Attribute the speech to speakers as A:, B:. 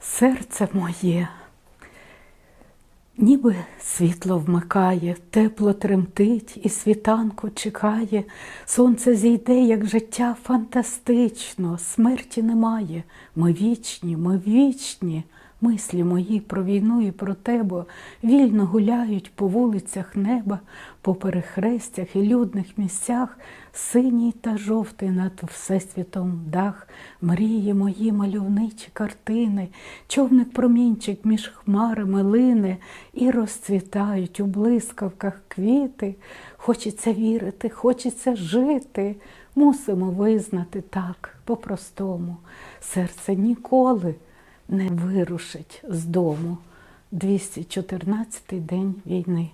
A: Серце моє, ніби світло вмикає, тепло тремтить і світанку чекає. Сонце зійде, як життя фантастично, смерті немає. Ми вічні, ми вічні. Мислі мої про війну і про тебе вільно гуляють по вулицях неба, по перехрестях і людних місцях, синій та жовтий над всесвітом дах, мрії мої мальовничі картини, човник промінчик між хмарами лине, і розцвітають у блискавках квіти. Хочеться вірити, хочеться жити. Мусимо визнати так по-простому. Серце ніколи не вирушить з дому. 214 день війни.